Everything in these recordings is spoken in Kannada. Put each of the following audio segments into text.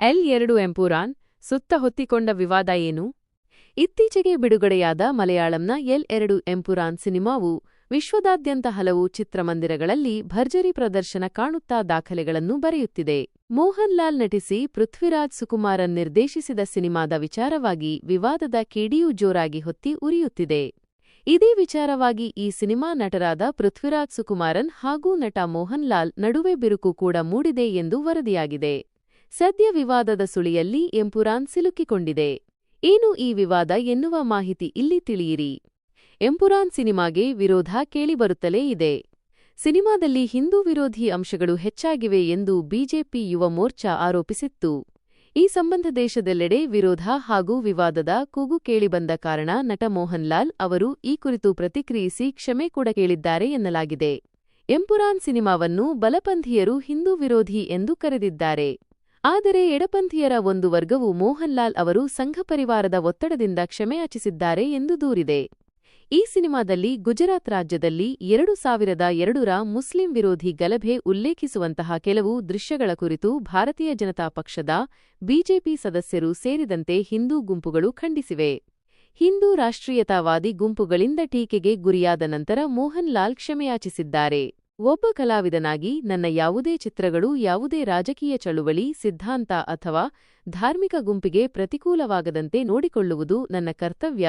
ಎಲ್ ಎರಡು ಎಂಪುರಾನ್ ಸುತ್ತ ಹೊತ್ತಿಕೊಂಡ ವಿವಾದ ಏನು? ಇತ್ತೀಚೆಗೆ ಬಿಡುಗಡೆಯಾದ ಮಲಯಾಳಂನ ಎಲ್ ಎರಡು ಎಂಪುರಾನ್ ಸಿನಿಮಾವು ವಿಶ್ವದಾದ್ಯಂತ ಹಲವು ಚಿತ್ರಮಂದಿರಗಳಲ್ಲಿ ಭರ್ಜರಿ ಪ್ರದರ್ಶನ ಕಾಣುತ್ತಾ ದಾಖಲೆಗಳನ್ನು ಬರೆಯುತ್ತಿದೆ. ಮೋಹನ್ ಲಾಲ್ ನಟಿಸಿ ಪೃಥ್ವಿರಾಜ್ ಸುಕುಮಾರನ್ ನಿರ್ದೇಶಿಸಿದ ಸಿನಿಮಾದ ವಿಚಾರವಾಗಿ ವಿವಾದದ ಕಿಡಿಯು ಜೋರಾಗಿ ಹೊತ್ತಿ ಉರಿಯುತ್ತಿದೆ. ಇದೇ ವಿಚಾರವಾಗಿ ಈ ಸಿನಿಮಾ ನಟರಾದ ಪೃಥ್ವಿರಾಜ್ ಸುಕುಮಾರನ್ ಹಾಗೂ ನಟ ಮೋಹನ್ ಲಾಲ್ ನಡುವೆ ಬಿರುಕು ಕೂಡ ಮೂಡಿದೆ ಎಂದು ವರದಿಯಾಗಿದೆ. ಸದ್ಯ ವಿವಾದದ ಸುಳಿಯಲ್ಲಿ ಎಂಪುರಾನ್ ಸಿಲುಕಿಕೊಂಡಿದೆ. ಏನು ಈ ವಿವಾದ ಎನ್ನುವ ಮಾಹಿತಿ ಇಲ್ಲಿ ತಿಳಿಯಿರಿ. ಎಂಪುರಾನ್ ಸಿನಿಮಾಗೆ ವಿರೋಧ ಕೇಳಿಬರುತ್ತಲೇ ಇದೆ. ಸಿನಿಮಾದಲ್ಲಿ ಹಿಂದೂ ವಿರೋಧಿ ಅಂಶಗಳು ಹೆಚ್ಚಾಗಿವೆ ಎಂದು ಬಿಜೆಪಿ ಯುವ ಮೋರ್ಚಾ ಆರೋಪಿಸಿತ್ತು. ಈ ಸಂಬಂಧ ದೇಶದೆಲ್ಲೆಡೆ ವಿರೋಧ ಹಾಗೂ ವಿವಾದದ ಕೂಗು ಕೇಳಿಬಂದ ಕಾರಣ ನಟ ಮೋಹನ್ ಲಾಲ್ ಅವರು ಈ ಕುರಿತು ಪ್ರತಿಕ್ರಿಯಿಸಿ ಕ್ಷಮೆ ಕೂಡ ಕೇಳಿದ್ದಾರೆ ಎನ್ನಲಾಗಿದೆ. ಎಂಪುರಾನ್ ಸಿನಿಮಾವನ್ನು ಬಲಪಂಥೀಯರು ಹಿಂದೂ ವಿರೋಧಿ ಎಂದು ಕರೆದಿದ್ದಾರೆ. ಆದರೆ ಎಡಪಂಥೀಯರ ಒಂದು ವರ್ಗವು ಮೋಹನ್ ಲಾಲ್ ಅವರು ಸಂಘಪರಿವಾರದ ಒತ್ತಡದಿಂದ ಕ್ಷಮೆಯಾಚಿಸಿದ್ದಾರೆ ಎಂದು ದೂರಿದೆ. ಈ ಸಿನಿಮಾದಲ್ಲಿ ಗುಜರಾತ್ ರಾಜ್ಯದಲ್ಲಿ ಎರಡು ಸಾವಿರದ ಎರಡರ ಮುಸ್ಲಿಂ ವಿರೋಧಿ ಗಲಭೆ ಉಲ್ಲೇಖಿಸುವಂತಹ ಕೆಲವು ದೃಶ್ಯಗಳ ಕುರಿತು ಭಾರತೀಯ ಜನತಾ ಪಕ್ಷದ ಬಿಜೆಪಿ ಸದಸ್ಯರು ಸೇರಿದಂತೆ ಹಿಂದೂ ಗುಂಪುಗಳು ಖಂಡಿಸಿವೆ. ಹಿಂದೂ ರಾಷ್ಟ್ರೀಯತಾವಾದಿ ಗುಂಪುಗಳಿಂದ ಟೀಕೆಗೆ ಗುರಿಯಾದ ನಂತರ ಮೋಹನ್ ಲಾಲ್ ಕ್ಷಮೆಯಾಚಿಸಿದ್ದಾರೆ. ಒಬ್ಬ ಕಲಾವಿದನಾಗಿ ನನ್ನ ಯಾವುದೇ ಚಿತ್ರಗಳು, ಯಾವುದೇ ರಾಜಕೀಯ ಚಳುವಳಿ, ಸಿದ್ಧಾಂತ ಅಥವಾ ಧಾರ್ಮಿಕ ಗುಂಪಿಗೆ ಪ್ರತಿಕೂಲವಾಗದಂತೆ ನೋಡಿಕೊಳ್ಳುವುದು ನನ್ನ ಕರ್ತವ್ಯ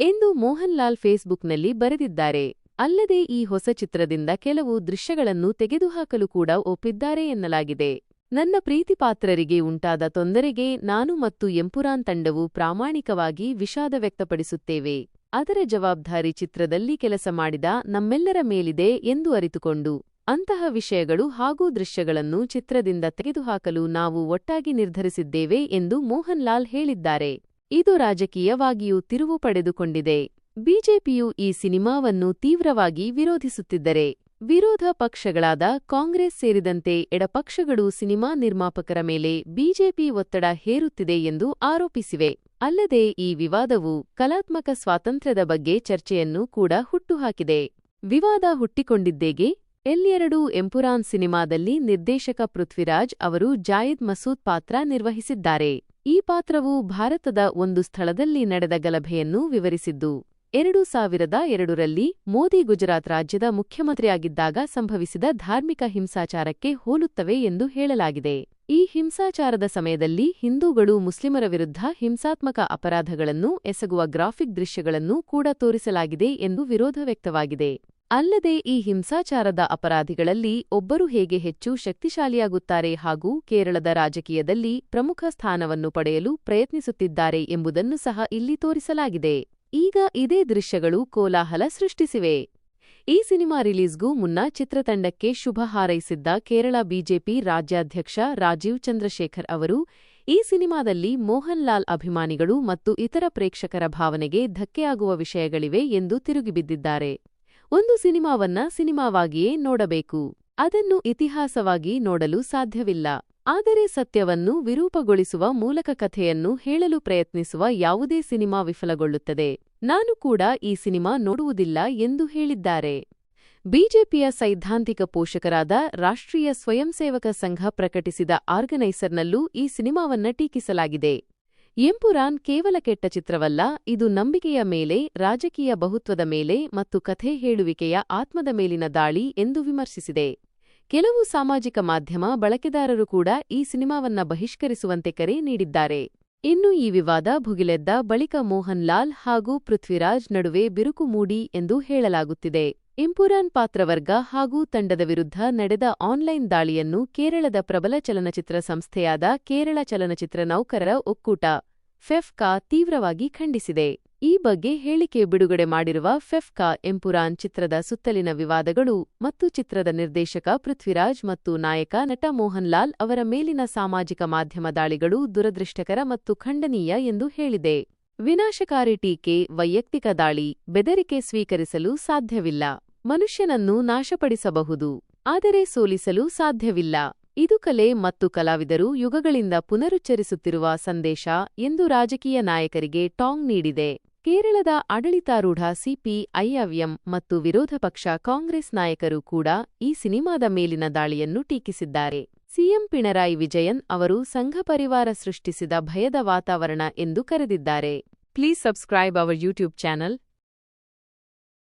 ಎಂದು ಮೋಹನ್ಲಾಲ್ ಫೇಸ್ಬುಕ್ನಲ್ಲಿ ಬರೆದಿದ್ದಾರೆ. ಅಲ್ಲದೆ ಈ ಹೊಸ ಚಿತ್ರದಿಂದ ಕೆಲವು ದೃಶ್ಯಗಳನ್ನು ತೆಗೆದುಹಾಕಲು ಕೂಡ ಒಪ್ಪಿದ್ದಾರೆ ಎನ್ನಲಾಗಿದೆ. ನನ್ನ ಪ್ರೀತಿಪಾತ್ರರಿಗೆ ಉಂಟಾದ ತೊಂದರೆಗೆ ನಾನು ಮತ್ತು ಎಂಪುರಾನ್ ತಂಡವು ಪ್ರಾಮಾಣಿಕವಾಗಿ ವಿಷಾದ ವ್ಯಕ್ತಪಡಿಸುತ್ತೇವೆ. ಅದರ ಜವಾಬ್ದಾರಿ ಚಿತ್ರದಲ್ಲಿ ಕೆಲಸ ಮಾಡಿದ ನಮ್ಮೆಲ್ಲರ ಮೇಲಿದೆ ಎಂದು ಅರಿತುಕೊಂಡು ಅಂತಹ ವಿಷಯಗಳು ಹಾಗೂ ದೃಶ್ಯಗಳನ್ನು ಚಿತ್ರದಿಂದ ತೆಗೆದುಹಾಕಲು ನಾವು ಒಟ್ಟಾಗಿ ನಿರ್ಧರಿಸಿದ್ದೇವೆ ಎಂದು ಮೋಹನ್ ಲಾಲ್ ಹೇಳಿದ್ದಾರೆ. ಇದು ರಾಜಕೀಯವಾಗಿಯೂ ತಿರುವು ಪಡೆದುಕೊಂಡಿದೆ. ಬಿಜೆಪಿಯು ಈ ಸಿನಿಮಾವನ್ನು ತೀವ್ರವಾಗಿ ವಿರೋಧಿಸುತ್ತಿದ್ದರೆ ವಿರೋಧ ಪಕ್ಷಗಳಾದ ಕಾಂಗ್ರೆಸ್ ಸೇರಿದಂತೆ ಎಡಪಕ್ಷಗಳು ಸಿನಿಮಾ ನಿರ್ಮಾಪಕರ ಮೇಲೆ ಬಿಜೆಪಿ ಒತ್ತಡ ಹೇರುತ್ತಿದೆ ಎಂದು ಆರೋಪಿಸಿವೆ. ಅಲ್ಲದೆ ಈ ವಿವಾದವು ಕಲಾತ್ಮಕ ಸ್ವಾತಂತ್ರ್ಯದ ಬಗ್ಗೆ ಚರ್ಚೆಯನ್ನು ಕೂಡ ಹುಟ್ಟುಹಾಕಿದೆ. ವಿವಾದ ಹುಟ್ಟಿಕೊಂಡಿದ್ದೇಗೆ ಎಲ್ಎರಡು ಎಂಪುರಾನ್ ಸಿನಿಮಾದಲ್ಲಿ ನಿರ್ದೇಶಕ ಪೃಥ್ವಿರಾಜ್ ಅವರು ಜಾಯಿದ್ ಮಸೂದ್ ಪಾತ್ರ ನಿರ್ವಹಿಸಿದ್ದಾರೆ. ಈ ಪಾತ್ರವು ಭಾರತದ ಒಂದು ಸ್ಥಳದಲ್ಲಿ ನಡೆದ ಗಲಭೆಯನ್ನು ವಿವರಿಸಿದ್ದು, ಎರಡು ಸಾವಿರದ ಎರಡರಲ್ಲಿ ಮೋದಿ ಗುಜರಾತ್ ರಾಜ್ಯದ ಮುಖ್ಯಮಂತ್ರಿಯಾಗಿದ್ದಾಗ ಸಂಭವಿಸಿದ ಧಾರ್ಮಿಕ ಹಿಂಸಾಚಾರಕ್ಕೆ ಹೋಲುತ್ತವೆ ಎಂದು ಹೇಳಲಾಗಿದೆ. ಈ ಹಿಂಸಾಚಾರದ ಸಮಯದಲ್ಲಿ ಹಿಂದೂಗಳು ಮುಸ್ಲಿಮರ ವಿರುದ್ಧ ಹಿಂಸಾತ್ಮಕ ಅಪರಾಧಗಳನ್ನು ಎಸಗುವ ಗ್ರಾಫಿಕ್ ದೃಶ್ಯಗಳನ್ನು ಕೂಡ ತೋರಿಸಲಾಗಿದೆ ಎಂದು ವಿರೋಧ ವ್ಯಕ್ತವಾಗಿದೆ. ಅಲ್ಲದೆ ಈ ಹಿಂಸಾಚಾರದ ಅಪರಾಧಿಗಳಲ್ಲಿ ಒಬ್ಬರು ಹೇಗೆ ಹೆಚ್ಚು ಶಕ್ತಿಶಾಲಿಯಾಗುತ್ತಾರೆ ಹಾಗೂ ಕೇರಳದ ರಾಜಕೀಯದಲ್ಲಿ ಪ್ರಮುಖ ಸ್ಥಾನವನ್ನು ಪಡೆಯಲು ಪ್ರಯತ್ನಿಸುತ್ತಿದ್ದಾರೆ ಎಂಬುದನ್ನು ಸಹ ಇಲ್ಲಿ ತೋರಿಸಲಾಗಿದೆ. ಈಗ ಇದೇ ದೃಶ್ಯಗಳು ಕೋಲಾಹಲ ಸೃಷ್ಟಿಸಿವೆ. ಈ ಸಿನಿಮಾ ರಿಲೀಸ್ಗೂ ಮುನ್ನ ಚಿತ್ರತಂಡಕ್ಕೆ ಶುಭ ಹಾರೈಸಿದ್ದ ಕೇರಳ ಬಿಜೆಪಿ ರಾಜ್ಯಾಧ್ಯಕ್ಷ ರಾಜೀವ್ ಚಂದ್ರಶೇಖರ್ ಅವರು, ಈ ಸಿನಿಮಾದಲ್ಲಿ ಮೋಹನ್ ಲಾಲ್ ಅಭಿಮಾನಿಗಳು ಮತ್ತು ಇತರ ಪ್ರೇಕ್ಷಕರ ಭಾವನೆಗೆ ಧಕ್ಕೆಯಾಗುವ ವಿಷಯಗಳಿವೆ ಎಂದು ತಿರುಗಿಬಿದ್ದಿದ್ದಾರೆ. ಒಂದು ಸಿನಿಮಾವನ್ನ ಸಿನಿಮಾವಾಗಿಯೇ ನೋಡಬೇಕು. ಅದನ್ನು ಇತಿಹಾಸವಾಗಿ ನೋಡಲು ಸಾಧ್ಯವಿಲ್ಲ. ಆದರೆ ಸತ್ಯವನ್ನು ವಿರೂಪಗೊಳಿಸುವ ಮೂಲಕ ಕಥೆಯನ್ನು ಹೇಳಲು ಪ್ರಯತ್ನಿಸುವ ಯಾವುದೇ ಸಿನಿಮಾ ವಿಫಲಗೊಳ್ಳುತ್ತದೆ. ನಾನು ಕೂಡ ಈ ಸಿನಿಮಾ ನೋಡುವುದಿಲ್ಲ ಎಂದು ಹೇಳಿದ್ದಾರೆ. ಬಿಜೆಪಿಯ ಸೈದ್ಧಾಂತಿಕ ಪೋಷಕರಾದ ರಾಷ್ಟ್ರೀಯ ಸ್ವಯಂಸೇವಕ ಸಂಘ ಪ್ರಕಟಿಸಿದ ಆರ್ಗನೈಸರ್ನಲ್ಲೂ ಈ ಸಿನಿಮಾವನ್ನ ಟೀಕಿಸಲಾಗಿದೆ. ಎಂಪುರಾನ್ ಕೇವಲ ಕೆಟ್ಟ ಚಿತ್ರವಲ್ಲ, ಇದು ನಂಬಿಕೆಯ ಮೇಲೆ, ರಾಜಕೀಯ ಬಹುತ್ವದ ಮೇಲೆ ಮತ್ತು ಕಥೆ ಹೇಳುವಿಕೆಯ ಆತ್ಮದ ಮೇಲಿನ ದಾಳಿ ಎಂದು ವಿಮರ್ಶಿಸಿದೆ. ಕೆಲವು ಸಾಮಾಜಿಕ ಮಾಧ್ಯಮ ಬಳಕೆದಾರರು ಕೂಡ ಈ ಸಿನಿಮಾವನ್ನ ಬಹಿಷ್ಕರಿಸುವಂತೆ ಕರೆ ನೀಡಿದ್ದಾರೆ. ಇನ್ನು ಈ ವಿವಾದ ಭುಗಿಲೆದ್ದ ಬಳಿಕ ಮೋಹನ್ ಲಾಲ್ ಹಾಗೂ ಪೃಥ್ವಿರಾಜ್ ನಡುವೆ ಬಿರುಕು ಮೂಡಿ ಎಂದು ಹೇಳಲಾಗುತ್ತಿದೆ. ಇಂಪುರಾನ್ ಪಾತ್ರವರ್ಗ ಹಾಗೂ ತಂಡದ ವಿರುದ್ಧ ನಡೆದ ಆನ್ಲೈನ್ ದಾಳಿಯನ್ನು ಕೇರಳದ ಪ್ರಬಲ ಚಲನಚಿತ್ರ ಸಂಸ್ಥೆಯಾದ ಕೇರಳ ಚಲನಚಿತ್ರ ನೌಕರರ ಒಕ್ಕೂಟ ಫೆಫ್ಕಾ ತೀವ್ರವಾಗಿ ಖಂಡಿಸಿದೆ. ಈ ಬಗ್ಗೆ ಹೇಳಿಕೆ ಬಿಡುಗಡೆ ಮಾಡಿರುವ ಫೆಫ್ಕಾ ಎಂಪುರಾನ್ ಚಿತ್ರದ ಸುತ್ತಲಿನ ವಿವಾದಗಳು ಮತ್ತು ಚಿತ್ರದ ನಿರ್ದೇಶಕ ಪೃಥ್ವಿರಾಜ್ ಮತ್ತು ನಾಯಕ ನಟ ಮೋಹನ್ ಲಾಲ್ ಅವರ ಮೇಲಿನ ಸಾಮಾಜಿಕ ಮಾಧ್ಯಮ ದಾಳಿಗಳು ದುರದೃಷ್ಟಕರ ಮತ್ತು ಖಂಡನೀಯ ಎಂದು ಹೇಳಿದೆ. ವಿನಾಶಕಾರಿ ಟೀಕೆ, ವೈಯಕ್ತಿಕ ದಾಳಿ, ಬೆದರಿಕೆ ಸ್ವೀಕರಿಸಲು ಸಾಧ್ಯವಿಲ್ಲ. ಮನುಷ್ಯನನ್ನು ನಾಶಪಡಿಸಬಹುದು. ಆದರೆ ಸೋಲಿಸಲು ಸಾಧ್ಯವಿಲ್ಲ. ಇದು ಕಲೆ ಮತ್ತು ಕಲಾವಿದರು ಯುಗಗಳಿಂದ ಪುನರುಚ್ಚರಿಸುತ್ತಿರುವ ಸಂದೇಶ ಎಂದು ರಾಜಕೀಯ ನಾಯಕರಿಗೆ ಟಾಂಗ್ ನೀಡಿದೆ. ಕೇರಳದ ಆಡಳಿತಾರೂಢ ಸಿಪಿಐಎಂ ಮತ್ತು ವಿರೋಧ ಪಕ್ಷ ಕಾಂಗ್ರೆಸ್ ನಾಯಕರು ಕೂಡ ಈ ಸಿನಿಮಾದ ಮೇಲಿನ ದಾಳಿಯನ್ನು ಟೀಕಿಸಿದ್ದಾರೆ. ಸಿಎಂ ಪಿಣರಾಯಿ ವಿಜಯನ್ ಅವರು ಸಂಘ ಪರಿವಾರ ಸೃಷ್ಟಿಸಿದ ಭಯದ ವಾತಾವರಣ ಎಂದು ಕರೆದಿದ್ದಾರೆ. Please subscribe our YouTube channel.